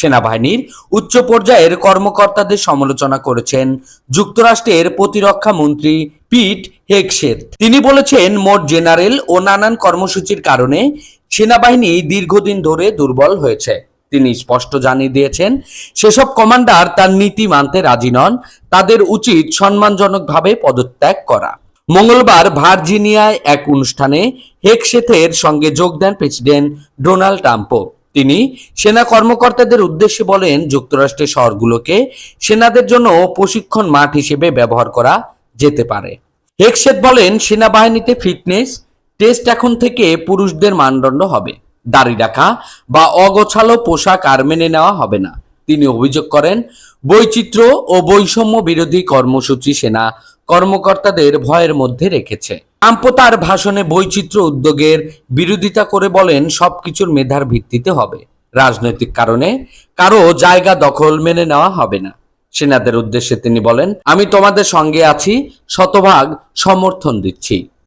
সেনাবাহিনীর উচ্চ পর্যায়ের কর্মকর্তাদের সমালোচনা করেছেন যুক্তরাষ্ট্রের প্রতিরক্ষা মন্ত্রী পিট হেগসেত তিনি বলেছেন, মোট জেনারেল ও নানান কর্মসূচির কারণে সেনাবাহিনী দীর্ঘদিন ধরে দুর্বল হয়েছে। তিনি স্পষ্ট জানিয়ে দিয়েছেন, সেসব কমান্ডার তার নীতি মানতে রাজি নন, তাদের উচিত সম্মানজনকভাবে পদত্যাগ করা। মঙ্গলবার ভার্জিনিয়ায় এক অনুষ্ঠানে হেকসেথের সঙ্গে যোগ দেন প্রেসিডেন্ট ডোনাল্ড ট্রাম্পও। তিনি সেনা কর্মকর্তাদের উদ্দেশ্যে বলেন, যুক্তরাষ্ট্রের শহরগুলোকে সেনাদের জন্য প্রশিক্ষণ মাঠ হিসেবে ব্যবহার করা যেতে পারে। হেকসেথ বলেন, সেনাবাহিনীতে ফিটনেস টেস্ট এখন থেকে পুরুষদের মানদণ্ড হবে। দাড়ি রাখা বা অগোছালো পোশাক আর মেনে নেওয়া হবে না। তিনি অভিযোগ করেন, বৈচিত্র্য ও বৈষম্য বিরোধী কর্মসূচি সেনা কর্মকর্তাদের ভয়ের মধ্যে রেখেছে। ট্রাম্প তার ভাষণে বৈচিত্র্য উদ্যোগের বিরোধিতা করে বলেন, সবকিছুর মেধার ভিত্তিতে হবে। রাজনৈতিক কারণে কারও জায়গা দখল মেনে নেওয়া হবে না। সেনাদের উদ্দেশ্যে তিনি বলেন, আমি তোমাদের সঙ্গে আছি, শতভাগ সমর্থন দিচ্ছি।